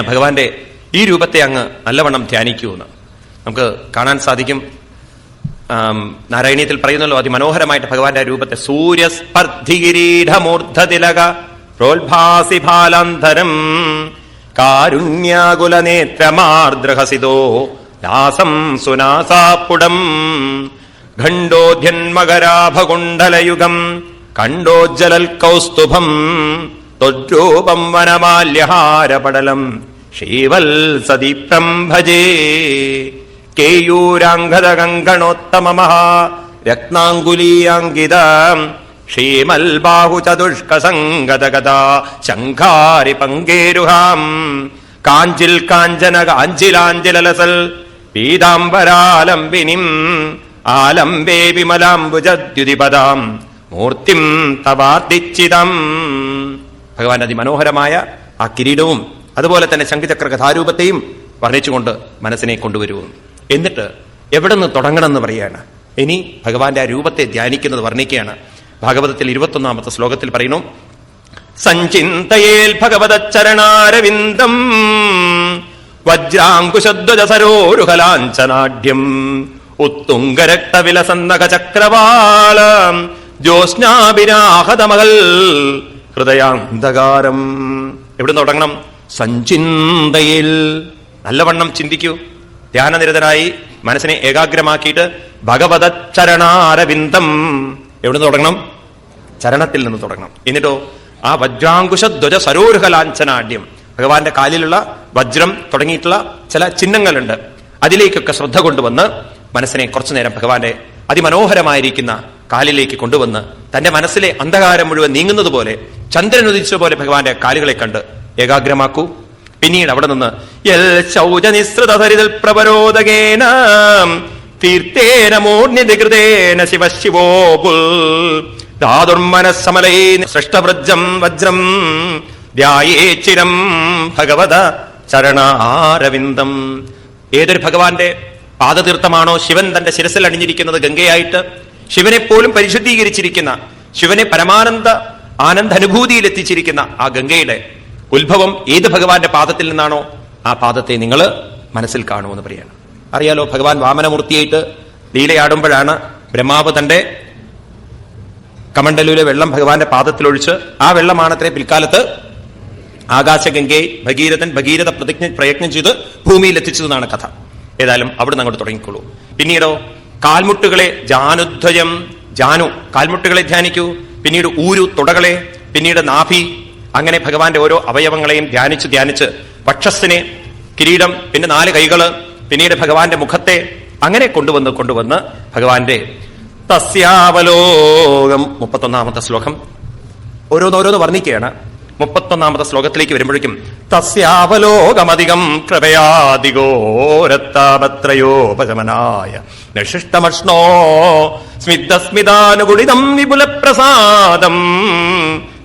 കാരണം ഭഗവാന്റെ ഈ രൂപത്തെ അങ്ങ് നല്ലവണ്ണം ധ്യാനിക്കൂന്ന് നമുക്ക് കാണാൻ സാധിക്കും. നാരായണീയത്തിൽ പറയുന്നല്ലോ അതിമനോഹരമായിട്ട് ഭഗവാന്റെ രൂപത്തെ സൂര്യസ്പർദ്ധികിരീഢമൂർധതിലക പ്രോത്ഭാസി ഭാലാന്തരം കാരുണ്യാകുല നേത്രമാർദ്രഹസിതോ ലാസം സുനാസാപ്പുടം ഖണ്ഡോധ്യന്മകരാഭകുണ്ഡലയുഗം കണ്ടോജ്ജലൽ കൗസ്തുഭം ത്വരൂപം വനമാല്യഹാരപടലം ശ്രീവത്സദീപ്തം ഭജേ കേയൂരാംഗദകങ്കണോത്തമമഹാ രത്നാങ്കുലീയാങ്കിത ശ്രീമൽബാഹുചതുഷ്കസംഗതഗത ശംഖാരി പങ്കേരുഹാം കാഞ്ചിൽ കാഞ്ചന കാഞ്ചിലാഞ്ചിലലസൽ പീതാംബരാലംബിനിം ആലംബേ വിമലാംബുജദ്യുതിപദാം. മൂർത്തിം തവാർദ്ദിച്ചിതം. ഭഗവാൻ അതിമനോഹരമായ ആ കിരീടവും അതുപോലെ തന്നെ ശംഖചക്ര കഥാരൂപത്തെയും വർണിച്ചുകൊണ്ട് മനസ്സിനെ കൊണ്ടുവരുമോ എന്നിട്ട് എവിടെ നിന്ന് തുടങ്ങണമെന്ന് പറയുകയാണ്. ഇനി ഭഗവാന്റെ ആ രൂപത്തെ ധ്യാനിക്കുന്നത് വർണിക്കുകയാണ്. ഭാഗവതത്തിൽ ഇരുപത്തൊന്നാമത്തെ ശ്ലോകത്തിൽ പറയുന്നു സഞ്ചിന്തയേൽ ഭഗവത ചരണാരവിന്ദം സരോരുഹലാഞ്ചനാഢ്യം ഉത്തുംഗരക്തവിലസന്നക ചക്രവാള ജ്യോത്സ്നാഭിരാഹതമകൾ ഹൃദയാന്തകാരം എവിടെ തുടങ്ങണം? സഞ്ചിന്തയിൽ. നല്ലവണ്ണം ചിന്തിക്കൂ. ധ്യാനനിരതരായി മനസ്സിനെ ഏകാഗ്രമാക്കിയിട്ട് ഭഗവത ചരണാരവിന്ദം എവിടെ തുടങ്ങണം? ചരണത്തിൽ നിന്ന് തുടങ്ങണം. എന്നിട്ടോ ആ വജ്രാങ്കുശ ധ്വജ സരോരുഹ ലാഞ്ചനാഢ്യം ഭഗവാന്റെ കാലിലുള്ള വജ്രം തുടങ്ങിയിട്ടുള്ള ചില ചിഹ്നങ്ങളുണ്ട്. അതിലേക്കൊക്കെ ശ്രദ്ധ കൊണ്ടുവന്ന് മനസ്സിനെ കുറച്ചു നേരം ഭഗവാന്റെ അതിമനോഹരമായിരിക്കുന്ന കാലിലേക്ക് കൊണ്ടുവന്ന് തന്റെ മനസ്സിലെ അന്ധകാരം മുഴുവൻ നീങ്ങുന്നത് പോലെ ചന്ദ്രൻ പോലെ ഭഗവാന്റെ കാലുകളെ കണ്ട് ഏകാഗ്രമാക്കൂ. പിന്നീട് അവിടെ നിന്ന് എൽ ശൗചനിസൃതരിതൽ പ്രവരോധകേന തീർത്ഥേന മൂർണ്യതികൃതേന ശിവശിവോ പുൽ ധാതുർമനസമലൈ സൃഷ്ടവ്രജം വജ്രം ധ്യായേച്ചിരം ഭഗവത ചരണാരവിന്ദം. ഏതൊരു ഭഗവാന്റെ പാദതീർത്ഥമാണോ ശിവൻ തന്റെ ശിരസിൽ അണിഞ്ഞിരിക്കുന്നത് ഗംഗയായിട്ട്? ശിവനെ പോലും പരിശുദ്ധീകരിച്ചിരിക്കുന്ന ശിവനെ പരമാനന്ദ ആനന്ദാനുഭൂതിയിൽ എത്തിച്ചിരിക്കുന്ന ആ ഗംഗയുടെ ഉത്ഭവം ഏത് ഭഗവാന്റെ പാദത്തിൽ നിന്നാണോ ആ പാദത്തെ നിങ്ങൾ മനസ്സിൽ കാണുമെന്ന് പറയാണ്. അറിയാലോ ഭഗവാൻ വാമനമൂർത്തിയായിട്ട് ലീലയാടുമ്പോഴാണ് ബ്രഹ്മാവ് തന്റെ കമണ്ടലൂലെ വെള്ളം ഭഗവാന്റെ പാദത്തിലൊഴിച്ച് ആ വെള്ളമാണത്രേ പിൽക്കാലത്ത് ആകാശഗംഗയെ ഭഗീരഥൻ ഭഗീരഥ പ്രതിജ്ഞ പ്രയത്നം ചെയ്ത് ഭൂമിയിൽ എത്തിച്ചതെന്നാണ് കഥ. ഏതായാലും അവിടെ നിന്ന് അങ്ങോട്ട് തുടങ്ങിക്കോളൂ. പിന്നീടോ കാൽമുട്ടുകളെ ജാനുധ്വജം ജാനു കാൽമുട്ടുകളെ ധ്യാനിക്കൂ. പിന്നീട് ഊരു തുടകളെ പിന്നീട് നാഭി അങ്ങനെ ഭഗവാന്റെ ഓരോ അവയവങ്ങളെയും ധ്യാനിച്ച് ധ്യാനിച്ച് വക്ഷസ്സിനെ കിരീടം പിന്നെ നാല് കൈകൾ പിന്നീട് ഭഗവാന്റെ മുഖത്തെ അങ്ങനെ കൊണ്ടുവന്ന് കൊണ്ടുവന്ന് ഭഗവാന്റെ തസ്യാവലോകം. മുപ്പത്തൊന്നാമത്തെ ശ്ലോകം. ഓരോന്നോരോന്ന് വർണിക്കുകയാണ്. മുപ്പത്തൊന്നാമത്തെ ശ്ലോകത്തിലേക്ക് വരുമ്പോഴേക്കും തസ്യാവലോകമധികം കൃപയാധികോരത്താപത്രയോപശമനായ നശിഷ്ടമഷ്ണോ സ്മിതസ്മിതാനുഗുണിതം വിപുലപ്രസാദം.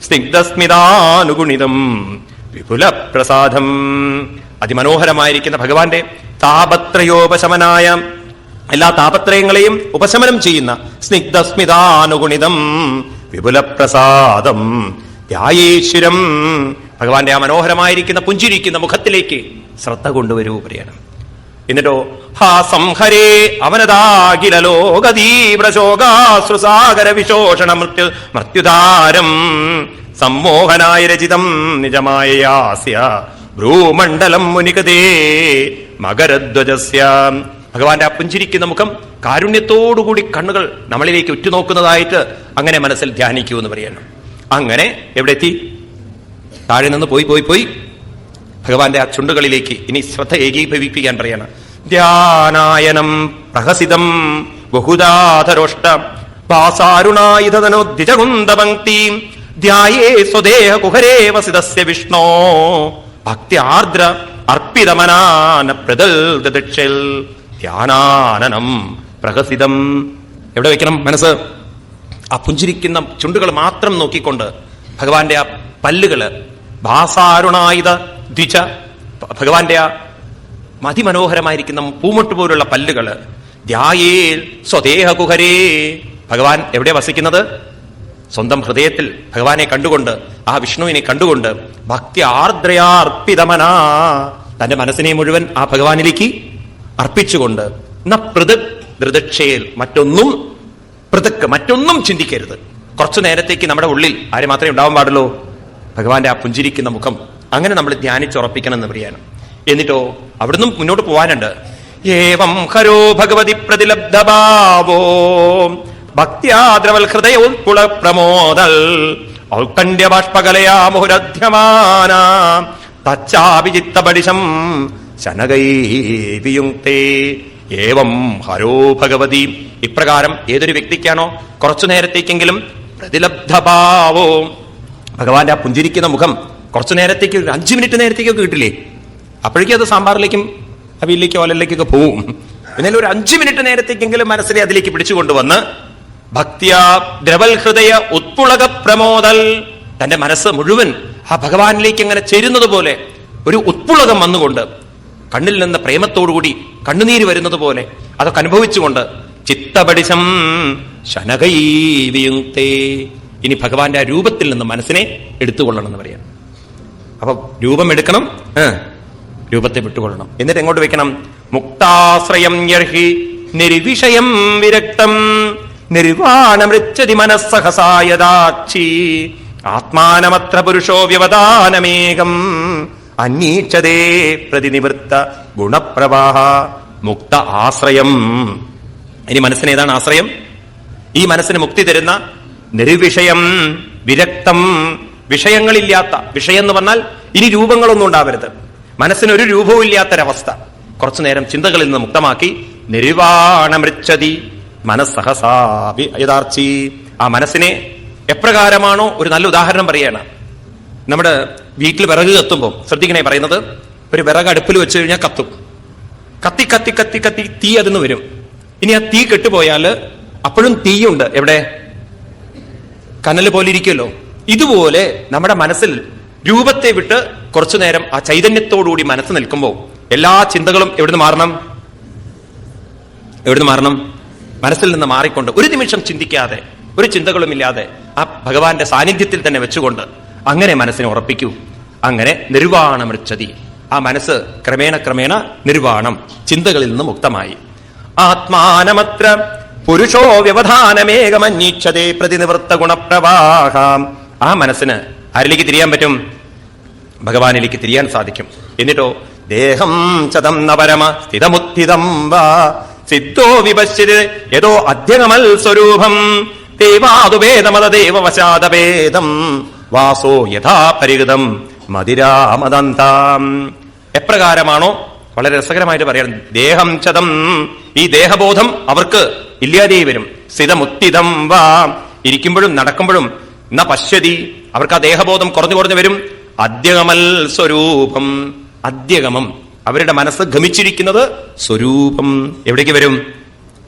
സ്നിഗ്ധസ്മിതാനുഗുണിതം. വിപുല പ്രസാദം അതിമനോഹരമായിരിക്കുന്ന ഭഗവാന്റെ താപത്രയോപശമനായ എല്ലാ താപത്രയങ്ങളെയും ഉപശമനം ചെയ്യുന്ന സ്നിഗ്ധസ്മിതാനുഗുണിതം. വിപുല പ്രസാദം ധ്യായേശ്വരം ഭഗവാന്റെ ആ മനോഹരമായിരിക്കുന്ന പുഞ്ചിരിക്കുന്ന മുഖത്തിലേക്ക് ശ്രദ്ധ കൊണ്ടുവരൂ പറയണം എന്നിട്ടോ ഹാ സംഹരേ അവനതാകില ലോകതീവ്രശോകാശ്രുസാഗര വിശോഷണ മൃത്യു മൃത്യുതാരം സമ്മോഹനായ രചിതം നിജമായ യാസ്യ ഭ്രൂമണ്ഡലം മുനികതേ മകരധ്വജസ്യ. ഭഗവാന്റെ അപ്പുഞ്ചിരിക്കുന്ന പുഞ്ചിരിക്കുന്ന മുഖം കാരുണ്യത്തോടുകൂടി കണ്ണുകൾ നമ്മളിലേക്ക് ഉറ്റുനോക്കുന്നതായിട്ട് അങ്ങനെ മനസ്സിൽ ധ്യാനിക്കൂ എന്ന് പറയണം. അങ്ങനെ എവിടെ എത്തി താഴെ നിന്ന് പോയി പോയി പോയി. ഭഗവാന്റെ ആ ചുണ്ടുകളിലേക്ക് ഇനി ശ്രദ്ധ ഏകീഭവിപ്പിക്കാൻ പറയാണ്. ധ്യാനായനം പ്രഹസിതം ബഹുദാധരോഷ്ട വിഷ്ണോ ഭക്തി ആർദ്ര അർപ്പിതമനാന പ്രഹസിതം. എവിടെ വെക്കണം മനസ്സ്? ആ പുഞ്ചിരിക്കുന്ന ചുണ്ടുകൾ മാത്രം നോക്കിക്കൊണ്ട് ഭഗവാന്റെ ആ പല്ലുകൾ ഭാസാരുണായുധ ദ്വിജ ഭഗവാന്റെ ആ അതിമനോഹരമായിരിക്കുന്ന പൂമൊട്ട് പോലുള്ള പല്ലുകൾ. ധ്യായേ സ്വദേഹ കുഹരേ. ഭഗവാൻ എവിടെ വസിക്കുന്നത്? സ്വന്തം ഹൃദയത്തിൽ ഭഗവാനെ കണ്ടുകൊണ്ട് ആ വിഷ്ണുവിനെ കണ്ടുകൊണ്ട് ഭക്തി ആർദ്രയാർപ്പിതമനാ. തന്റെ മനസ്സിനെ മുഴുവൻ ആ ഭഗവാനിലേക്ക് അർപ്പിച്ചുകൊണ്ട് പൃഥക് ദൃദക്ഷയിൽ മറ്റൊന്നും പൃഥക് മറ്റൊന്നും ചിന്തിക്കരുത്. കുറച്ചു നേരത്തേക്ക് നമ്മുടെ ഉള്ളിൽ ആര് മാത്രമേ ഉണ്ടാവാൻ പാടുള്ളൂ? ഭഗവാന്റെ ആ പുഞ്ചിരിക്കുന്ന മുഖം അങ്ങനെ നമ്മൾ ധ്യാനിച്ചുറപ്പിക്കണം എന്ന് പറയാനും എന്നിട്ടോ അവിടുന്ന് മുന്നോട്ട് പോവാനുണ്ട്. ഏവം ഹരോ ഭഗവതി പ്രതിലബ്ധഭാവോ ഭക്തിയാദ്രവൽ ഹൃദയോത്പുള പ്രമോദൽ ഔത്കണ്ഠ്യ ബാഷ്പകലയാ മുഹുരധ്യമാന തച്ചാഭിജിത്തപടിശം ശനകൈവിയുക്തേ ഏവം ഹരോ ഭഗവതി. ഇപ്രകാരം ഏതൊരു വ്യക്തിക്കാണോ കുറച്ചു നേരത്തേക്കെങ്കിലും പ്രതിലബ്ധഭാവോ. ഭഗവാന്റെ ആ പുഞ്ചിരിക്കുന്ന മുഖം കുറച്ചു നേരത്തേക്ക് അഞ്ചു മിനിറ്റ് നേരത്തേക്കൊക്കെ കിട്ടില്ലേ? അപ്പോഴേക്കും അത് സാമ്പാറിലേക്കും അവിയിലേക്കോ ഓലയിലേക്കൊക്കെ പോവും. എന്നാലും ഒരു അഞ്ചു മിനിറ്റ് നേരത്തേക്കെങ്കിലും മനസ്സിനെ അതിലേക്ക് പിടിച്ചുകൊണ്ടുവന്ന് ഭക്തിയ ദ്രവൽ ഹൃദയ ഉത്പുളക പ്രമോദൽ തന്റെ മനസ്സ് മുഴുവൻ ആ ഭഗവാനിലേക്ക് അങ്ങനെ ചേരുന്നത് പോലെ ഒരു ഉത്പുളകം വന്നുകൊണ്ട് കണ്ണിൽ നിന്ന് പ്രേമത്തോടുകൂടി കണ്ണുനീര് വരുന്നത് പോലെ അതൊക്കെ അനുഭവിച്ചുകൊണ്ട് ചിത്തപടിശം ശനകൈവിയുക്തേ ഇനി ഭഗവാന്റെ ആ രൂപത്തിൽ നിന്ന് മനസ്സിനെ എടുത്തുകൊള്ളണം എന്ന് പറയാം അപ്പൊ രൂപം എടുക്കണം രൂപത്തെ വിട്ടുകൊള്ളണം. എന്നിട്ട് എങ്ങോട്ട് വെക്കണം? മുക്താശ്രയം നിർവിഷയം വിരക്തം നിർവാണമൃച്ചതി മനസ്സഹസായദാക്ഷി ആത്മാനമത്ര പുരുഷോ വ്യവധാനമേകം അന്വീക്ഷതേ പ്രതിനിവൃത്ത ഗുണപ്രവാഹ മുക്ത ആശ്രയം. ഇനി മനസ്സിന് ഏതാണ് ആശ്രയം? ഈ മനസ്സിന് മുക്തി തരുന്ന നിർവിഷയം വിരക്തം വിഷയങ്ങളില്ലാത്ത വിഷയം എന്ന് പറഞ്ഞാൽ ഇനി രൂപങ്ങളൊന്നും ഉണ്ടാവരുത്. മനസ്സിനൊരു രൂപവും ഇല്ലാത്തൊരവസ്ഥ. കുറച്ചു നേരം ചിന്തകളിൽ നിന്ന് മുക്തമാക്കി നിരുവാണമൃച്ചതി മനസ്സഹസാവി യഥാർച്ചി ആ മനസ്സിനെ എപ്രകാരമാണോ ഒരു നല്ല ഉദാഹരണം പറയാണ് നമ്മുടെ വീട്ടിൽ വിറക് കത്തുമ്പോൾ ശ്രദ്ധിക്കണേ പറയുന്നത് ഒരു വിറക് അടുപ്പിൽ വെച്ച് കഴിഞ്ഞാൽ കത്തും. കത്തി കത്തി കത്തി കത്തി തീ അതിന്ന് വരും. ഇനി ആ തീ കെട്ടുപോയാൽ അപ്പോഴും തീയുണ്ട്. എവിടെ? കനൽ പോലെ ഇരിക്കുമല്ലോ. ഇതുപോലെ നമ്മുടെ മനസ്സിൽ രൂപത്തെ വിട്ട് കുറച്ചു നേരം ആ ചൈതന്യത്തോടുകൂടി മനസ്സ് നിൽക്കുമ്പോൾ എല്ലാ ചിന്തകളും എവിടുന്ന് മാറണം? എവിടുന്ന് മാറണം? മനസ്സിൽ നിന്ന് മാറിക്കൊണ്ട് ഒരു നിമിഷം ചിന്തിക്കാതെ ഒരു ചിന്തകളും ഇല്ലാതെ ആ ഭഗവാന്റെ സാന്നിധ്യത്തിൽ തന്നെ വെച്ചുകൊണ്ട് അങ്ങനെ മനസ്സിനെ ഉറപ്പിക്കൂ. അങ്ങനെ നിർവാണമൃച്ചതി ആ മനസ്സ് ക്രമേണ ക്രമേണ നിർവാണം ചിന്തകളിൽ നിന്ന് മുക്തമായി. ആത്മാനമത്ര പുരുഷോ വ്യവധാനമേകമന്യീക്ഷതേ പ്രതിനിവൃത്ത ഗുണപ്രവാഹം. ആ മനസ്സിന് ആരിലേക്ക് തിരിയാൻ പറ്റും? ഭഗവാനിലേക്ക് തിരിയാൻ സാധിക്കും. എന്നിട്ടോ ദേഹം ചതം നവരമ സ്ഥിതമുത്ഥിതം വാ സിദ്ധോ വിപശ്യത് യതോ അധ്യഗമൽ സ്വരൂപം ദൈവാതുവേദമത ദേവവശാദവേദം വാസോ യഥാ പരിഗതം മതിരാമദന്താം. എപ്രകാരമാണോ? വളരെ രസകരമായിട്ട് പറയാം. ദേഹം ചതം ഈ ദേഹബോധം അവർക്ക് ഇല്ലാതെ വരും. സ്ഥിതമുത്തിതം വാ. ഇരിക്കുമ്പോഴും നടക്കുമ്പോഴും ന പശ്യതി. അവർക്ക് ആ ദേഹബോധം കുറഞ്ഞു കുറഞ്ഞു വരും. അദ്യഗമൽ സ്വരൂപം. അദ്യഗമം അവരുടെ മനസ്സ് ഗമിച്ചിരിക്കുന്നത് സ്വരൂപം എവിടേക്ക് വരും?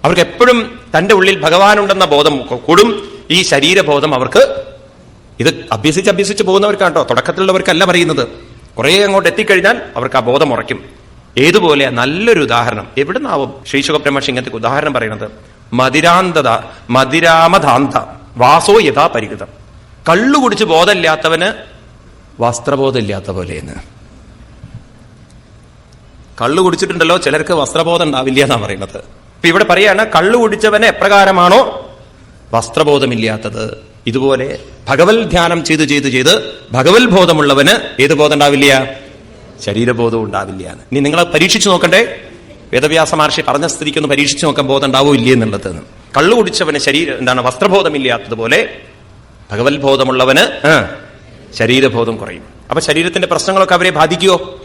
അവർക്ക് എപ്പോഴും തന്റെ ഉള്ളിൽ ഭഗവാനുണ്ടെന്ന ബോധം കൂടും. ഈ ശരീരബോധം അവർക്ക് ഇത് അഭ്യസിച്ച് അഭ്യസിച്ച് പോകുന്നവർക്കാട്ടോ തുടക്കത്തിലുള്ളവർക്കല്ല പറയുന്നത്. കുറെ അങ്ങോട്ട് എത്തിക്കഴിഞ്ഞാൽ അവർക്ക് ആ ബോധം ഉറയ്ക്കും. ഏതുപോലെ നല്ലൊരു ഉദാഹരണം. എവിടുന്നാവും ശ്രീ സുഖബ്രഹ്മർഷി ഇങ്ങനത്തെ ഉദാഹരണം പറയുന്നത്? മതിരാന്തത മതിരാമധാന്ത വാസോ യഥാ പരിഗതം കള്ളു കുടിച്ച് ബോധമില്ലാത്തവന് വസ്ത്രബോധമില്ലാത്ത പോലെയെന്ന്. കള്ളു കുടിച്ചിട്ടുണ്ടല്ലോ ചിലർക്ക് വസ്ത്രബോധം ഉണ്ടാവില്ല എന്നാണ് പറയുന്നത്. ഇപ്പൊ ഇവിടെ പറയാണ് കള്ളു കുടിച്ചവന് എപ്രകാരമാണോ വസ്ത്രബോധമില്ലാത്തത്? ഇതുപോലെ ഭഗവത് ധ്യാനം ചെയ്ത് ചെയ്ത് ചെയ്ത് ഭഗവത് ബോധമുള്ളവന് ഏത് ബോധം ഉണ്ടാവില്ല? ശരീരബോധം ഉണ്ടാവില്ല ഇനി നിങ്ങളെ പരീക്ഷിച്ചു നോക്കണ്ടേ? വേദവ്യാസ മഹർഷി പറഞ്ഞ സ്ഥിതിക്ക് ഒന്ന് പരീക്ഷിച്ചു നോക്കാൻ ബോധം ഉണ്ടാവോ ഇല്ലേ എന്നുള്ളത്. കള്ളു കുടിച്ചവന് ശരീരം എന്താണ് വസ്ത്രബോധമില്ലാത്തതുപോലെ ഭഗവത് ബോധമുള്ളവന് ശരീരബോധം കുറയും. അപ്പൊ ശരീരത്തിന്റെ പ്രശ്നങ്ങളൊക്കെ അവരെ ബാധിക്കുവോ?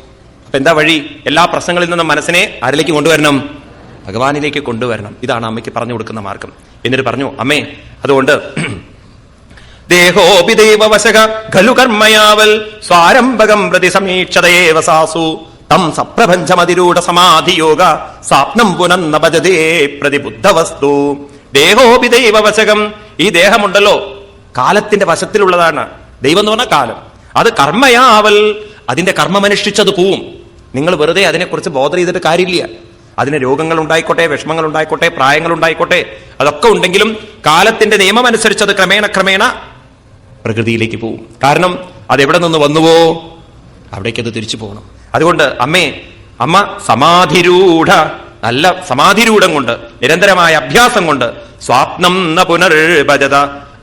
അപ്പൊ എന്താ വഴി? എല്ലാ പ്രശ്നങ്ങളിൽ നിന്നും മനസ്സിനെ ആരിലേക്ക് കൊണ്ടുവരണം? ഭഗവാനിലേക്ക് കൊണ്ടുവരണം. ഇതാണ് അമ്മയ്ക്ക് പറഞ്ഞു കൊടുക്കുന്ന മാർഗം. എന്നിട്ട് പറഞ്ഞു അമ്മേ അതുകൊണ്ട് ദേഹോപി ദൈവവശക ഖലു കർമ്മയാവൽ സ്വാരംഭകം പ്രതി സമീക്ഷതയേവ സാസു. തം സപ്രപഞ്ചമതിരൂഢ സമാധിയോഗ സാപ്നം പുനന്നപജതേ പ്രതിബുദ്ധവസ്തു ദേഹോപി ദൈവവശകം. ഈ ദേഹമുണ്ടല്ലോ. കാലത്തിന്റെ വശത്തിലുള്ളതാണ്. ദൈവം എന്ന് പറഞ്ഞ കാലം. അത് കർമ്മയാവൽ അതിന്റെ കർമ്മമനുഷ്ഠിച്ചത് പോവും. നിങ്ങൾ വെറുതെ അതിനെക്കുറിച്ച് ബോധം ചെയ്തിട്ട് കാര്യമില്ല. അതിന് രോഗങ്ങൾ ഉണ്ടായിക്കോട്ടെ വിഷമങ്ങൾ ഉണ്ടായിക്കോട്ടെ പ്രായങ്ങൾ ഉണ്ടായിക്കോട്ടെ അതൊക്കെ ഉണ്ടെങ്കിലും കാലത്തിന്റെ നിയമം അനുസരിച്ച് അത് ക്രമേണ ക്രമേണ പ്രകൃതിയിലേക്ക് പോവും. കാരണം അതെവിടെ നിന്ന് വന്നുവോ അവിടേക്ക് അത് തിരിച്ചു പോകണം. അതുകൊണ്ട് അമ്മേ അമ്മ സമാധിരൂഢ നല്ല സമാധിരൂഢം കൊണ്ട് നിരന്തരമായ അഭ്യാസം കൊണ്ട് സ്വാപ്നം പുനർഭജത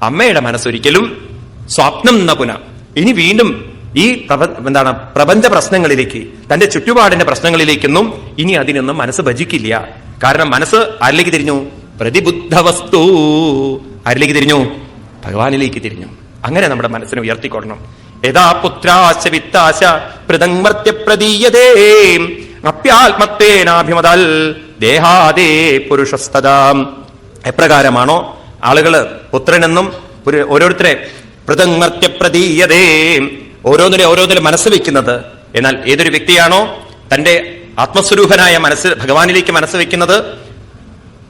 അമ്മയുടെ മനസ്സൊരിക്കലും സ്വപ്നം എന്ന പുന. ഇനി വീണ്ടും ഈ എന്താണ് പ്രപഞ്ച പ്രശ്നങ്ങളിലേക്ക് തന്റെ ചുറ്റുപാടിന്റെ പ്രശ്നങ്ങളിലേക്കൊന്നും ഇനി അതിനൊന്നും മനസ്സ് ഭജിക്കില്ല. കാരണം മനസ്സ് ആരിലേക്ക് തിരിഞ്ഞു? പ്രതിബുദ്ധ വസ്തു ആരിലേക്ക് തിരിഞ്ഞു? ഭഗവാനിലേക്ക് തിരിഞ്ഞു. അങ്ങനെ നമ്മുടെ മനസ്സിനെ ഉയർത്തിക്കൊള്ളണം യഥാ പുത്രാശ വിത്താശ പൃഥങ്മർത്യ പ്രതീയതേ. ദേഹാദേ പുരുഷസ്തതാം എപ്രകാരമാണോ ആളുകൾ പുത്രനെന്നും ഓരോരുത്തരെ പൃഥങ്ങർത്യപ്രതീയതേ ഓരോന്നിനെ ഓരോന്നിനെ മനസ്സ് വെക്കുന്നത്. എന്നാൽ ഏതൊരു വ്യക്തിയാണോ തന്റെ ആത്മസ്വരൂപനായ മനസ്സ് ഭഗവാനിലേക്ക് മനസ്സ് വെക്കുന്നത്?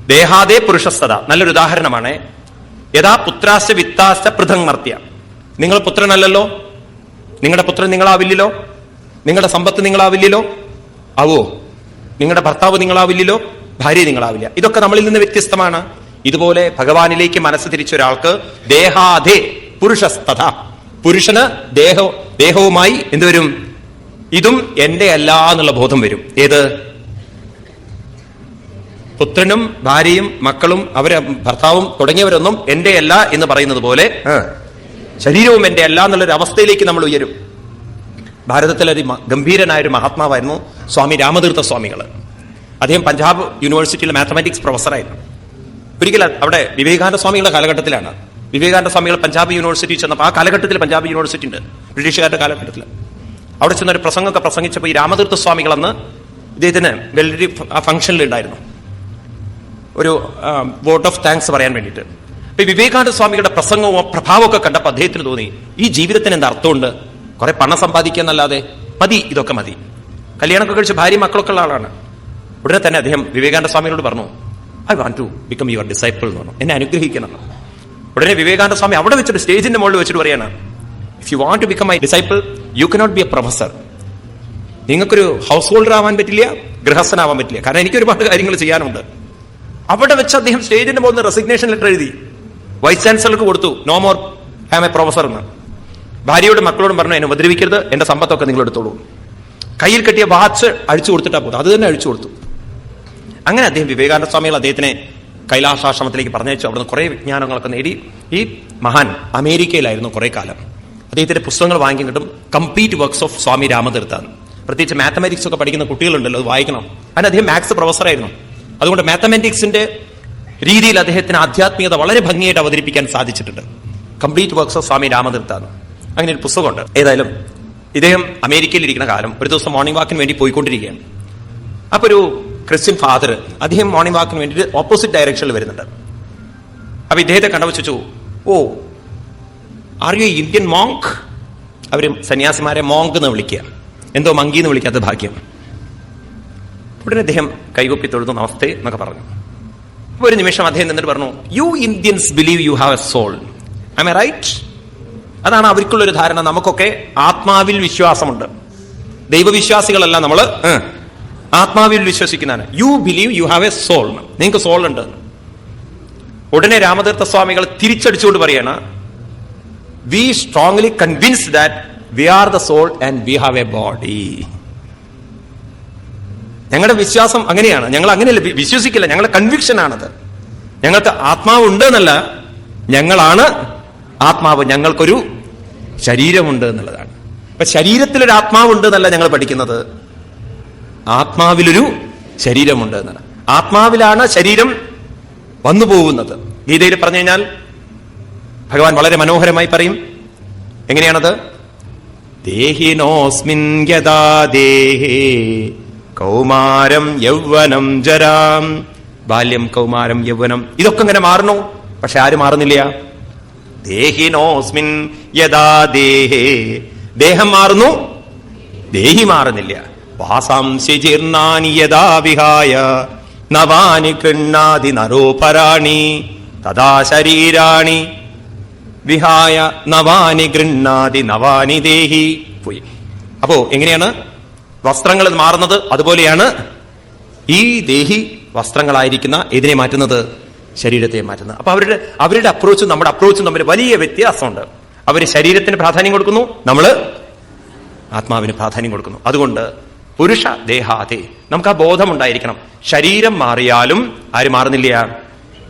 ദേഹാദേ പുരുഷസ്ഥത നല്ലൊരു ഉദാഹരണമാണ്. യഥാ പുത്രാശ വിത്താശ പൃഥങ്മർത്യ നിങ്ങൾ പുത്രനല്ലല്ലോ? നിങ്ങളുടെ പുത്രൻ നിങ്ങളാവില്ലല്ലോ? നിങ്ങളുടെ സമ്പത്ത് നിങ്ങളാവില്ലല്ലോ? ആവോ? നിങ്ങളുടെ ഭർത്താവ് നിങ്ങളാവില്ലല്ലോ? ഭാര്യ നിങ്ങളാവില്ല. ഇതൊക്കെ നമ്മളിൽ നിന്ന് വ്യത്യസ്തമാണ്. ഇതുപോലെ ഭഗവാനിലേക്ക് മനസ്സ് തിരിച്ച ഒരാൾക്ക് ദേഹാധേ പുരുഷസ്തഥ. പുരുഷന് ദേഹ ദേഹവുമായി എന്തുവരും ഇതും എന്റെ അല്ല എന്നുള്ള ബോധം വരും. ഏത്? പുത്രനും ഭാര്യയും മക്കളും അവരെ ഭർത്താവും തുടങ്ങിയവരൊന്നും എന്റെ അല്ല എന്ന് പറയുന്നത് പോലെ ശരീരവും എന്റെ അല്ല എന്നുള്ളൊരു അവസ്ഥയിലേക്ക് നമ്മൾ ഉയരും. ഭാരതത്തിലെ ഒരു ഗംഭീരനായ ഒരു മഹാത്മാവായിരുന്നു സ്വാമി രാമതീർത്ഥ സ്വാമികൾ അദ്ദേഹം പഞ്ചാബ് യൂണിവേഴ്സിറ്റിയിലെ മാത്തമാറ്റിക്സ് പ്രൊഫസറായിരുന്നു. ഒരിക്കൽ അവിടെ വിവേകാനന്ദ സ്വാമികളുടെ കാലഘട്ടത്തിലാണ്. വിവേകാനന്ദ സ്വാമികൾ പഞ്ചാബ് യൂണിവേഴ്സിറ്റി ചെന്നപ്പോൾ ആ കാലഘട്ടത്തിൽ പഞ്ചാബ് യൂണിവേഴ്സിറ്റി ഉണ്ട് ബ്രിട്ടീഷുകാരുടെ കാലഘട്ടത്തിൽ. അവിടെ ചെന്ന ഒരു പ്രസംഗമൊക്കെ പ്രസംഗിച്ചപ്പോൾ ഈ രാമതീർത്ഥ സ്വാമികളെന്ന് ഇദ്ദേഹത്തിന് വലിയൊരു ആ ഫംഗ്ഷനിൽ ഉണ്ടായിരുന്നു. ഒരു വോട്ട് ഓഫ് താങ്ക്സ് പറയാൻ വേണ്ടിയിട്ട്. അപ്പൊ വിവേകാനന്ദ സ്വാമികളുടെ പ്രസംഗവും പ്രഭാവമൊക്കെ കണ്ടപ്പോൾ അദ്ദേഹത്തിന് തോന്നി ഈ ജീവിതത്തിന് എന്താ അർത്ഥമുണ്ട്? കുറെ പണം സമ്പാദിക്കുക എന്നല്ലാതെ മതി ഇതൊക്കെ മതി. കല്യാണമൊക്കെ കഴിച്ച് ഭാര്യ മക്കളൊക്കെ ഉള്ള ആളാണ്. ഉടനെ തന്നെ അദ്ദേഹം വിവേകാനന്ദ സ്വാമികളോട് പറഞ്ഞു I want to become your disciple എന്ന് പറഞ്ഞു. എന്നെ അനുഗ്രഹിക്കണം. ഉടനെ വിവേകാനന്ദ സ്വാമി അവിടെ വെച്ചിട്ട് സ്റ്റേജിന്റെ മുകളിൽ വെച്ചിട്ട് പറയാണ് if you want to become my disciple you cannot be a professor നിങ്ങൾക്കൊരു ഹൗസ് ഹോൾഡർ ആവാൻ പറ്റില്ല ഗൃഹസ്ഥനാവാൻ പറ്റില്ല. കാരണം എനിക്ക് ഒരുപാട് കാര്യങ്ങൾ ചെയ്യാനുണ്ട്. അവിടെ വെച്ച് അദ്ദേഹം സ്റ്റേജിന്റെ മുകളിൽ റെസിഗ്നേഷൻ ലെറ്റർ എഴുതി. വൈസ് ചാൻസലർക്ക് കൊടുത്തു no more am a professor എന്ന്. ഭാര്യയോടും മക്കളോടും പറഞ്ഞു എന്നെ ഉപദ്രവിക്കരുത് എന്റെ സമ്പത്തൊക്കെ നിങ്ങൾ എടുത്തോളൂ കയ്യിൽ കെട്ടിയ വാച്ച് അഴിച്ചു കൊടുത്തിട്ടാ പോകുന്നത് അത് തന്നെ അഴിച്ചു കൊടുത്തു. അങ്ങനെ അദ്ദേഹം വിവേകാനന്ദ സ്വാമികൾ അദ്ദേഹത്തിനെ കൈലാസാശ്രമത്തിലേക്ക് പറഞ്ഞയച്ചു. അവിടുന്ന് കുറേ വിജ്ഞാനങ്ങളൊക്കെ നേടി. ഈ മഹാൻ അമേരിക്കയിലായിരുന്നു കുറേ കാലം. അദ്ദേഹത്തിന്റെ പുസ്തകങ്ങൾ വാങ്ങിക്കും കിട്ടും. കംപ്ലീറ്റ് വർക്ക്സ് ഓഫ് സ്വാമി രാമതീർത്ഥാണ് പ്രത്യേകിച്ച് മാത്തമാറ്റിക്സ് ഒക്കെ പഠിക്കുന്ന കുട്ടികളുണ്ടല്ലോ അത് വായിക്കണം. അതിന് അദ്ദേഹം മാത്സ് പ്രൊഫസറായിരുന്നു അതുകൊണ്ട് മാത്തമാറ്റിക്സിന്റെ രീതിയിൽ അദ്ദേഹത്തിന് ആധ്യാത്മികത വളരെ ഭംഗിയായിട്ട് അവതരിപ്പിക്കാൻ സാധിച്ചിട്ടുണ്ട്. കംപ്ലീറ്റ് വർക്ക്സ് ഓഫ് സ്വാമി രാമതീർത്ഥാണ് അങ്ങനെ ഒരു പുസ്തകമുണ്ട്. ഏതായാലും ഇദ്ദേഹം അമേരിക്കയിൽ ഇരിക്കുന്ന കാലം ഒരു ദിവസം മോർണിംഗ് വാക്കിന് വേണ്ടി പോയിക്കൊണ്ടിരിക്കുകയാണ്. അപ്പോൾ ഒരു ക്രിസ്ത്യൻ ഫാദർ അദ്ദേഹം മോർണിംഗ് വാക്കിന് വേണ്ടിയിട്ട് ഓപ്പോസിറ്റ് ഡയറക്ഷനിൽ വരുന്നുണ്ട്. അപ്പൊ ഇദ്ദേഹത്തെ കണ്ടു ചോദിച്ചു oh are you Indian monk അവർ സന്യാസിമാരെ മോങ്ക് എന്ന് വിളിക്കുക. എന്തോ മങ്കി എന്ന് വിളിക്കാത്ത ഭാഗ്യം. ഉടനെ അദ്ദേഹം കൈകൊപ്പി തൊഴുതു നമസ്തേ എന്നൊക്കെ പറഞ്ഞു. ഒരു നിമിഷം അദ്ദേഹം നിന്നിട്ട് പറഞ്ഞു you Indians believe you have a soul I a right അതാണ് അവർക്കുള്ളൊരു ധാരണ. നമുക്കൊക്കെ ആത്മാവിൽ വിശ്വാസമുണ്ട്. ദൈവവിശ്വാസികളല്ല നമ്മൾ ആത്മാവിൽ വിശ്വസിക്കുന്നതാണ് you believe you have a soul നിങ്ങൾക്ക് സോൾ ഉണ്ട്. ഉടനെ രാമതീർത്ഥ സ്വാമികൾ തിരിച്ചടിച്ചുകൊണ്ട് പറയണ we strongly convince that we are the soul and we have a body ഞങ്ങളുടെ വിശ്വാസം അങ്ങനെയാണ്. ഞങ്ങൾ അങ്ങനെയല്ല വിശ്വസിക്കില്ല. ഞങ്ങളുടെ കൺവിക്ഷൻ ആണത്. ഞങ്ങൾക്ക് ആത്മാവ് ഉണ്ട് എന്നല്ല ഞങ്ങളാണ് ആത്മാവ്. ഞങ്ങൾക്കൊരു ശരീരമുണ്ട് എന്നുള്ളതാണ്. അപ്പൊ ശരീരത്തിലൊരു ആത്മാവുണ്ട് എന്നല്ല ഞങ്ങൾ പഠിക്കുന്നത്. ആത്മാവിലൊരു ശരീരമുണ്ട് എന്നാണ്. ആത്മാവിലാണ് ശരീരം വന്നു പോകുന്നത്. ഗീതയിൽ പറഞ്ഞു കഴിഞ്ഞാൽ ഭഗവാൻ വളരെ മനോഹരമായി പറയും. എങ്ങനെയാണത്? ദേഹിനോസ്മിൻ കൗമാരം യൗവനം ജരാം. ബാല്യം കൗമാരം യൗവനം ഇതൊക്കെ ഇങ്ങനെ മാറണു പക്ഷെ ആര് മാറുന്നില്ല? ദേഹിനോസ്മിൻ യഥാ ദേഹേ. ദേഹം മാറുന്നു? ദേഹി മാറുന്നില്ല. വാസാംസി നവാനി കൃണ്ണാതി നരോപരാണി തഥാ ശരീരാണി. വിഹായ നവാനി ഗൃണ്ണാതി നവാനി ദേഹി. പോയി. അപ്പോ എങ്ങനെയാണ്? വസ്ത്രങ്ങൾ മാറുന്നത്. അതുപോലെയാണ് ഈ ദേഹി വസ്ത്രങ്ങളായിരിക്കുന്ന ഇതിനെ മാറ്റുന്നത്? ശരീരത്തെ മാറ്റുന്നത്. അപ്പൊ അവരുടെ അവരുടെ അപ്രോച്ചും നമ്മുടെ അപ്രോച്ചും തമ്മിൽ വലിയ വ്യത്യാസമുണ്ട്. അവർ ശരീരത്തിന് പ്രാധാന്യം കൊടുക്കുന്നു നമ്മൾ ആത്മാവിന് പ്രാധാന്യം കൊടുക്കുന്നു. അതുകൊണ്ട് പുരുഷ ദേഹാതെ നമുക്ക് ആ ബോധമുണ്ടായിരിക്കണം. ശരീരം മാറിയാലും ആര് മാറുന്നില്ല?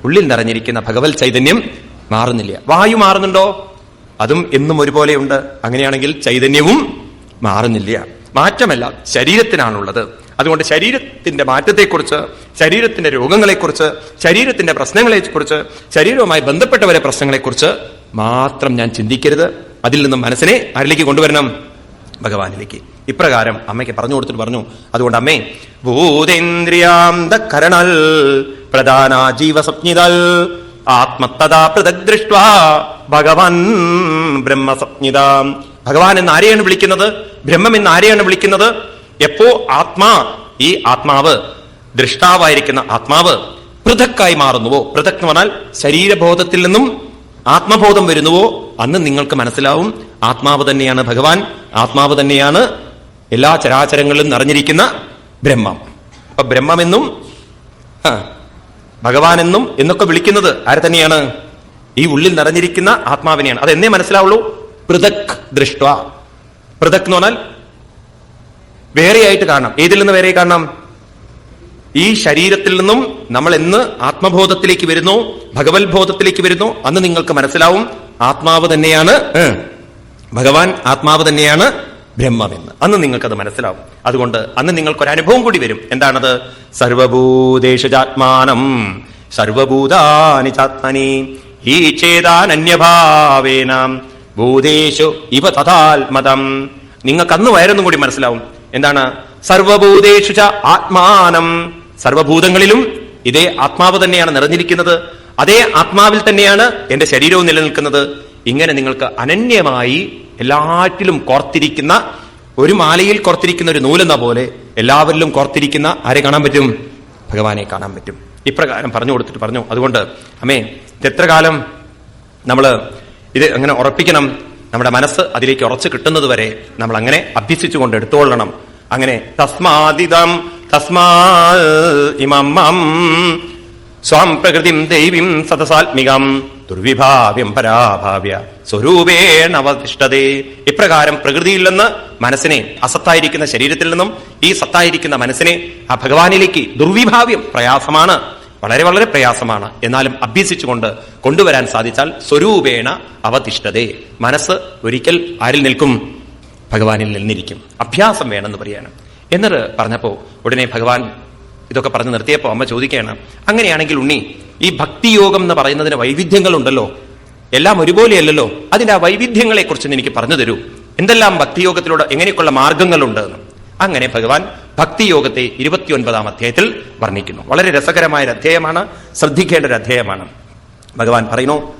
ഉള്ളിൽ നിറഞ്ഞിരിക്കുന്ന ഭഗവത് ചൈതന്യം മാറുന്നില്ല. വായു മാറുന്നുണ്ടോ? അതും എന്നും ഒരുപോലെയുണ്ട് അങ്ങനെയാണെങ്കിൽ ചൈതന്യവും മാറുന്നില്ല. മാറ്റമല്ല ശരീരത്തിനാണുള്ളത്. അതുകൊണ്ട് ശരീരത്തിന്റെ മാറ്റത്തെക്കുറിച്ച് ശരീരത്തിന്റെ രോഗങ്ങളെക്കുറിച്ച് ശരീരത്തിന്റെ പ്രശ്നങ്ങളെക്കുറിച്ച് ശരീരവുമായി ബന്ധപ്പെട്ടവരെ പ്രശ്നങ്ങളെക്കുറിച്ച് മാത്രം ഞാൻ ചിന്തിക്കരുത്. അതിൽ നിന്നും മനസ്സിനെ ആരിലേക്ക് കൊണ്ടുവരണം? ഭഗവാനിലേക്ക്. ഇപ്രകാരം അമ്മയ്ക്ക് പറഞ്ഞു കൊടുത്തിട്ട് പറഞ്ഞു. അതുകൊണ്ട് അമ്മേ ഭൂതേന്ദ്രിയാന്തകരണൽ പ്രധാന ജീവസപ്നിതൽ ആത്മത്തതാ പൃഥക് ദൃഷ്ട ഭഗവാൻ ബ്രഹ്മസപ്നിത ഭഗവാൻ എന്ന് ആരെയാണ് വിളിക്കുന്നത്? ബ്രഹ്മം എന്ന് ആരെയാണ് വിളിക്കുന്നത്? എപ്പോ ആത്മാ ഈ ആത്മാവ് ദൃഷ്ടാവായിരിക്കുന്ന ആത്മാവ് പൃഥക്കായി മാറുന്നുവോ? പൃഥക് എന്ന് പറഞ്ഞാൽ ശരീരബോധത്തിൽ നിന്നും ആത്മബോധം വരുന്നുവോ? അന്ന് നിങ്ങൾക്ക് മനസ്സിലാവും ആത്മാവ് തന്നെയാണ് ഭഗവാൻ ആത്മാവ് തന്നെയാണ് എല്ലാ ചരാചരങ്ങളിലും നിറഞ്ഞിരിക്കുന്ന ബ്രഹ്മം. അപ്പൊ ബ്രഹ്മമെന്നും ഭഗവാനെന്നും എന്നൊക്കെ വിളിക്കുന്നത് ആരെ തന്നെയാണ്? ഈ ഉള്ളിൽ നിറഞ്ഞിരിക്കുന്ന ആത്മാവിനെയാണ്. അത് എന്നേ മനസ്സിലാവുള്ളൂ? പൃഥക് ദൃഷ്ട. പൃഥക് എന്ന് പറഞ്ഞാൽ വേറെയായിട്ട് കാണണം ഏതിൽ നിന്ന് വേറെ കാണണം ഈ ശരീരത്തിൽ നിന്നും നമ്മൾ എന്ന് ആത്മബോധത്തിലേക്ക് വരുന്നു ഭഗവത് ബോധത്തിലേക്ക് വരുന്നു അന്ന് നിങ്ങൾക്ക് മനസ്സിലാവും ആത്മാവ് തന്നെയാണ് ഭഗവാൻ ആത്മാവ് തന്നെയാണ് ബ്രഹ്മമെന്ന് അന്ന് നിങ്ങൾക്കത് മനസ്സിലാവും. അതുകൊണ്ട് അന്ന് നിങ്ങൾക്കൊരു അനുഭവം കൂടി വരും. എന്താണത്? സർവഭൂതേഷജാത്മാനം. സർവഭൂതാനി ചാത്മനി. ഈ ചേതാനന്യഭാവേന ഭൂതേഷു ഇവ തഥാത്മതം. നിങ്ങൾക്ക് അന്ന് വയറൊന്നും കൂടി മനസ്സിലാവും. എന്താണ്? സർവഭൂതേഷു ച ആത്മാനം. സർവഭൂതങ്ങളിലും ഇതേ ആത്മാവ് തന്നെയാണ് നിറഞ്ഞിരിക്കുന്നത്. അതേ ആത്മാവിൽ തന്നെയാണ് എന്റെ ശരീരവും നിലനിൽക്കുന്നത്. ഇങ്ങനെ നിങ്ങൾക്ക് അനന്യമായി എല്ലാറ്റിലും കോർത്തിരിക്കുന്ന ഒരു മാലയിൽ കോർത്തിരിക്കുന്ന ഒരു നൂലെന്ന പോലെ എല്ലാവരിലും കോർത്തിരിക്കുന്ന ആരെ കാണാൻ പറ്റും? ഭഗവാനെ കാണാൻ പറ്റും. ഇപ്രകാരം പറഞ്ഞു കൊടുത്തിട്ട് പറഞ്ഞു. അതുകൊണ്ട് അമ്മേ ഇതെത്ര കാലം നമ്മൾ ഇത് അങ്ങനെ ഉറപ്പിക്കണം? നമ്മുടെ മനസ്സ് അതിലേക്ക് ഉറച്ചു കിട്ടുന്നത് വരെ നമ്മൾ അങ്ങനെ അഭ്യസിച്ചുകൊണ്ട് എടുത്തോളണം അങ്ങനെ തസ്മാദിതം തസ്മാ ഇമം സ്വാം പ്രകൃതിം ദൈവീം സതസാത്മികം ദുർവിഭാവ്യം പരാഭാവ്യ സ്വരൂപേണ അവതിഷ്ഠതേ. ഇപ്രകാരം പ്രകൃതിയിൽ നിന്ന് മനസ്സിനെ അസത്തായിരിക്കുന്ന ശരീരത്തിൽ നിന്നും ഈ സത്തായിരിക്കുന്ന മനസ്സിനെ ആ ഭഗവാനിലേക്ക് ദുർവിഭാവ്യം പ്രയാസമാണ്. വളരെ വളരെ പ്രയാസമാണ്. എന്നാലും അഭ്യസിച്ചുകൊണ്ട് കൊണ്ടുവരാൻ സാധിച്ചാൽ സ്വരൂപേണ അവതിഷ്ഠതേ. മനസ്സ് ഒരിക്കൽ ആരിൽ നിൽക്കും? ഭഗവാനിൽ നിന്നിരിക്കും. അഭ്യാസം വേണമെന്ന് പറയാണ്. എന്നിട്ട് പറഞ്ഞപ്പോ ഉടനെ ഭഗവാൻ ഇതൊക്കെ പറഞ്ഞു നിർത്തിയപ്പോ അമ്മ ചോദിക്കുകയാണ് അങ്ങനെയാണെങ്കിൽ ഉണ്ണി ഈ ഭക്തിയോഗം എന്ന് പറയുന്നതിന് വൈവിധ്യങ്ങളുണ്ടല്ലോ. എല്ലാം ഒരുപോലെയല്ലല്ലോ. അതിന്റെ ആ വൈവിധ്യങ്ങളെക്കുറിച്ച് എനിക്ക് പറഞ്ഞു തരൂ. എന്തെല്ലാം ഭക്തിയോഗത്തിലൂടെ എങ്ങനെയൊക്കെയുള്ള മാർഗങ്ങളുണ്ട് അങ്ങനെ ഭഗവാൻ ഭക്തിയോഗത്തെ ഇരുപത്തിയൊൻപതാം അധ്യായത്തിൽ വർണിക്കുന്നു. വളരെ രസകരമായ ഒരു അധ്യായമാണ്. ശ്രദ്ധിക്കേണ്ട ഒരു അധ്യായമാണ്. ഭഗവാൻ പറയുന്നു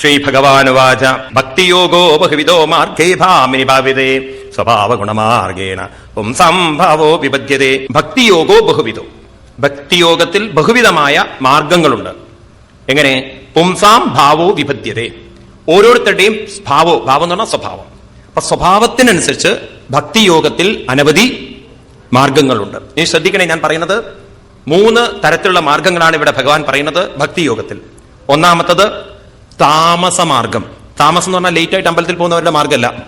ശ്രീ ഭഗവാനുവാച ഭക്തിയോഗോ ബഹുവിധോ മാർഗേ ഭാമിനി ഭാവിതേ സ്വഭാവ ഗുണമാർഗേണ പുംസംഭാവോ വിപദ്യതേ ഭക്തിയോഗോ ബഹുവിധോ. ഭക്തിയോഗത്തിൽ ബഹുവിധമായ മാർഗങ്ങളുണ്ട്. എങ്ങനെ? പുംസാം ഭാവോ വിപദ്യതേ ഓരോരുത്തരുടെയും ഭാവോ ഭാവം എന്ന് പറഞ്ഞാൽ സ്വഭാവം. അപ്പൊ സ്വഭാവത്തിനനുസരിച്ച് ഭക്തിയോഗത്തിൽ അനവധി മാർഗങ്ങളുണ്ട്. ഇനി ശ്രദ്ധിക്കണേ ഞാൻ പറയുന്നത് മൂന്ന് തരത്തിലുള്ള മാർഗങ്ങളാണ് ഇവിടെ ഭഗവാൻ പറയുന്നത് ഭക്തിയോഗത്തിൽ. ഒന്നാമത്തത് താമസമാർഗം. താമസം എന്ന് പറഞ്ഞാൽ ലേറ്റ് ആയിട്ട് അമ്പലത്തിൽ പോകുന്നവരുടെ മാർഗമല്ല.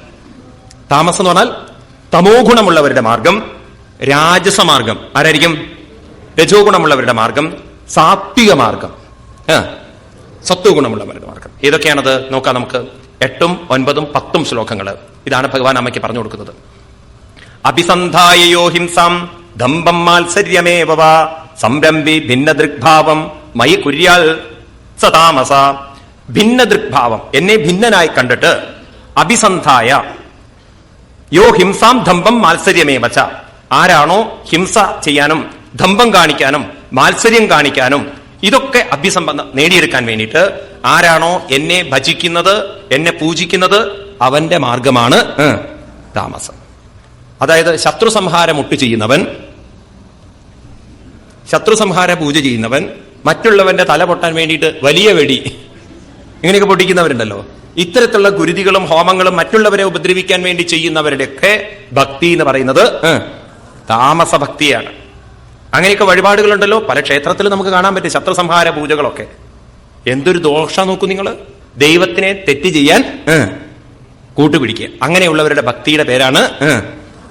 താമസം എന്ന് പറഞ്ഞാൽ തമോ ഗുണമുള്ളവരുടെ മാർഗം രാജസമാർഗം. ആരായിരിക്കും? രജോ ഗുണമുള്ളവരുടെ മാർഗം സാത്വിക മാർഗം. ആ, ഗുണമുള്ള മരുന്ന് മാർഗം ഏതൊക്കെയാണത്? നോക്കാം നമുക്ക്. എട്ടും ഒൻപതും പത്തും ശ്ലോകങ്ങൾ ഇതാണ് ഭഗവാൻ അമ്മയ്ക്ക് പറഞ്ഞു കൊടുക്കുന്നത്. അഭിസന്ധായയോ ഹിംസാം ദമ്പം മാത്സര്യമേവ സംരംഭി ഭിന്ന ദൃഗ്ഭാവം മൈ കുര്യാൽ സതാമസ. ഭിന്ന ദൃഗ്ഭാവം എന്നെ ഭിന്നനായി കണ്ടിട്ട് അഭിസന്ധായ യോ ഹിംസാം ദമ്പം മാത്സര്യമേവച്ച ആരാണോ ഹിംസ ചെയ്യാനും ദമ്പം കാണിക്കാനും മാത്സര്യം കാണിക്കാനും ഇതൊക്കെ അഭ്യസമ്പന്ന നേടിയെടുക്കാൻ വേണ്ടിയിട്ട് ആരാണോ എന്നെ ഭജിക്കുന്നത് എന്നെ പൂജിക്കുന്നത് അവന്റെ മാർഗമാണ് താമസം. അതായത് ശത്രു സംഹാരം ഒട്ടു ചെയ്യുന്നവൻ ശത്രു സംഹാര പൂജ ചെയ്യുന്നവൻ മറ്റുള്ളവന്റെ തല പൊട്ടാൻ വേണ്ടിയിട്ട് വലിയ വെടി ഇങ്ങനെയൊക്കെ പൊട്ടിക്കുന്നവരുണ്ടല്ലോ. ഇത്തരത്തിലുള്ള ഗുരുതികളും ഹോമങ്ങളും മറ്റുള്ളവരെ ഉപദ്രവിക്കാൻ വേണ്ടി ചെയ്യുന്നവരുടെയൊക്കെ ഭക്തി എന്ന് പറയുന്നത് താമസഭക്തിയാണ്. താമസ ഭക്തിയാണ് അങ്ങനെയൊക്കെ വഴിപാടുകളുണ്ടല്ലോ. പല ക്ഷേത്രത്തിലും നമുക്ക് കാണാൻ പറ്റും ശത്രുസംഹാര പൂജകളൊക്കെ. എന്തൊരു ദോഷം നോക്കും നിങ്ങൾ ദൈവത്തിനെ തെറ്റ് ചെയ്യാൻ കൂട്ടുപിടിക്കുക. അങ്ങനെയുള്ളവരുടെ ഭക്തിയുടെ പേരാണ്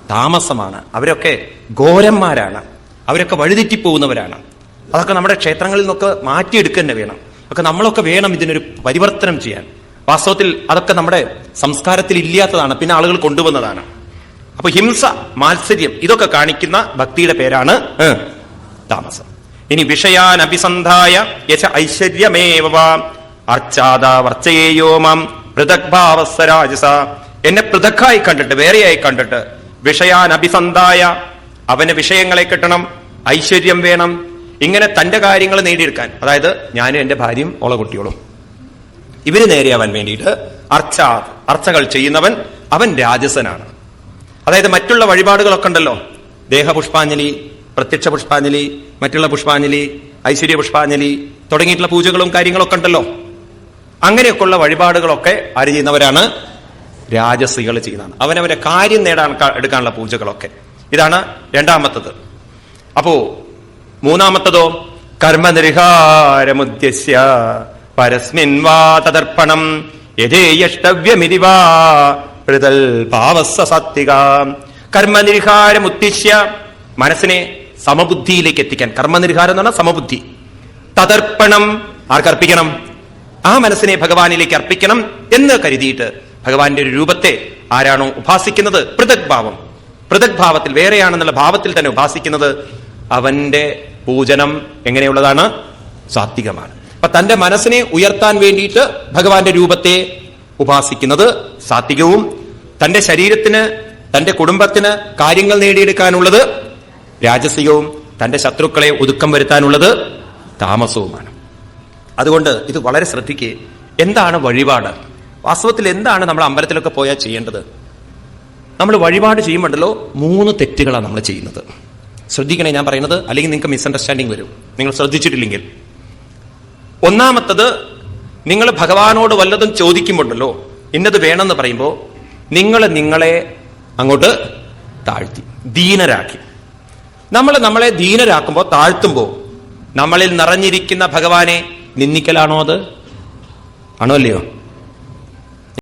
താമസമാണ്. അവരൊക്കെ ഘോരന്മാരാണ്. അവരൊക്കെ വഴിതെറ്റിപ്പോകുന്നവരാണ്. അതൊക്കെ നമ്മുടെ ക്ഷേത്രങ്ങളിൽ നിന്നൊക്കെ മാറ്റിയെടുക്കുക തന്നെ വേണം. ഒക്കെ നമ്മളൊക്കെ വേണം ഇതിനൊരു പരിവർത്തനം ചെയ്യാൻ. വാസ്തവത്തിൽ അതൊക്കെ നമ്മുടെ സംസ്കാരത്തിൽ ഇല്ലാത്തതാണ് പിന്നെ ആളുകൾ കൊണ്ടുവന്നതാണ്. അപ്പൊ ഹിംസ മാത്സര്യം ഇതൊക്കെ കാണിക്കുന്ന ഭക്തിയുടെ പേരാണ് താമസം. ഇനി വിഷയാൻ അഭിസന്ധായ യശ ഐശ്വര്യമേവ വർച്ചയേയോ മാം. രാജസ എന്നെ പൃഥക്കായി കണ്ടിട്ട് വേറെയായി കണ്ടിട്ട് വിഷയാൻ അഭിസന്ധായ അവന് വിഷയങ്ങളെ കിട്ടണം ഐശ്വര്യം വേണം. ഇങ്ങനെ തന്റെ കാര്യങ്ങൾ നേടിയെടുക്കാൻ. അതായത് ഞാനും എന്റെ ഭാര്യയും ഓള കുട്ടികളും. ഇവർ നേരെയാവാൻ വേണ്ടിയിട്ട് അർച്ച അർച്ചകൾ ചെയ്യുന്നവൻ അവൻ രാജസനാണ്. അതായത് മറ്റുള്ള വഴിപാടുകളൊക്കെ ഉണ്ടല്ലോ. ദേഹപുഷ്പാഞ്ജലി പ്രത്യക്ഷ പുഷ്പാഞ്ജലി മറ്റുള്ള പുഷ്പാഞ്ജലി ഐശ്വര്യ പുഷ്പാഞ്ജലി തുടങ്ങിയിട്ടുള്ള പൂജകളും കാര്യങ്ങളൊക്കെ ഉണ്ടല്ലോ. അങ്ങനെയൊക്കെയുള്ള വഴിപാടുകളൊക്കെ ആര് ചെയ്യുന്നവരാണ് രാജസികൾ ചെയ്യുന്നതാണ്. അവനവരെ കാര്യം നേടാൻ എടുക്കാനുള്ള പൂജകളൊക്കെ. ഇതാണ് രണ്ടാമത്തത്. അപ്പോ മൂന്നാമത്തതോ കർമ്മനിർഹാരമുദ്യസ്യ പരസ്മിൻ വാ തദർപ്പണം യഥേയഷ്ടവ്യമിതി വാ ഹൃദൽ പാവസ്സ സാത്വിക കർമ്മനിർഹാരമുദ്ദിശ്യ മനസ്സിനെ സമബുദ്ധിയിലേക്ക് എത്തിക്കാൻ. കർമ്മനിർഹാരം എന്ന് പറഞ്ഞാൽ സമബുദ്ധി. തതർപ്പണം ആർക്കർപ്പിക്കണം ആ മനസ്സിനെ ഭഗവാനിലേക്ക് അർപ്പിക്കണം എന്ന് കരുതിയിട്ട് ഭഗവാന്റെ ഒരു രൂപത്തെ ആരാണോ ഉപാസിക്കുന്നത്? പൃഥക് ഭാവം. പൃഥക് ഭാവത്തിൽ വേറെയാണെന്നുള്ള ഭാവത്തിൽ തന്നെ ഉപാസിക്കുന്നത് അവന്റെ പൂജനം എങ്ങനെയുള്ളതാണ്? സാത്വികമാണ്. അപ്പൊ തന്റെ മനസ്സിനെ ഉയർത്താൻ വേണ്ടിയിട്ട് ഭഗവാന്റെ രൂപത്തെ ഉപാസിക്കുന്നത് സാത്വികവും തന്റെ ശരീരത്തിന് തന്റെ കുടുംബത്തിന് കാര്യങ്ങൾ നേടിയെടുക്കാനുള്ളത് രാജസികവും തന്റെ ശത്രുക്കളെ ഒതുക്കം വരുത്താനുള്ളത് താമസവുമാണ്. അതുകൊണ്ട് ഇത് വളരെ ശ്രദ്ധിക്കുക എന്താണ് വഴിപാട്? വാസ്തവത്തിൽ എന്താണ് നമ്മൾ അമ്പലത്തിലൊക്കെ പോയാൽ ചെയ്യേണ്ടത്? നമ്മൾ വഴിപാട് ചെയ്യുമ്പോണ്ടല്ലോ മൂന്ന് തെറ്റുകളാണ് നമ്മൾ ചെയ്യുന്നത്. ശ്രദ്ധിക്കണേ ഞാൻ പറയുന്നത് അല്ലെങ്കിൽ നിങ്ങൾക്ക് മിസ്അണ്ടർസ്റ്റാൻഡിങ് വരും. നിങ്ങൾ ശ്രദ്ധിച്ചിട്ടില്ലെങ്കിൽ. ഒന്നാമത്തത് നിങ്ങൾ ഭഗവാനോട് വല്ലതും ചോദിക്കുമ്പോണ്ടല്ലോ ഇന്നത് വേണമെന്ന് പറയുമ്പോൾ നിങ്ങൾ നിങ്ങളെ അങ്ങോട്ട് താഴ്ത്തി ദീനരാക്കി. നമ്മൾ നമ്മളെ ദീനരാക്കുമ്പോൾ താഴ്ത്തുമ്പോൾ നമ്മളിൽ നിറഞ്ഞിരിക്കുന്ന ഭഗവാനെ നിന്ദിക്കലാണോ അത്? ആണോ അല്ലയോ?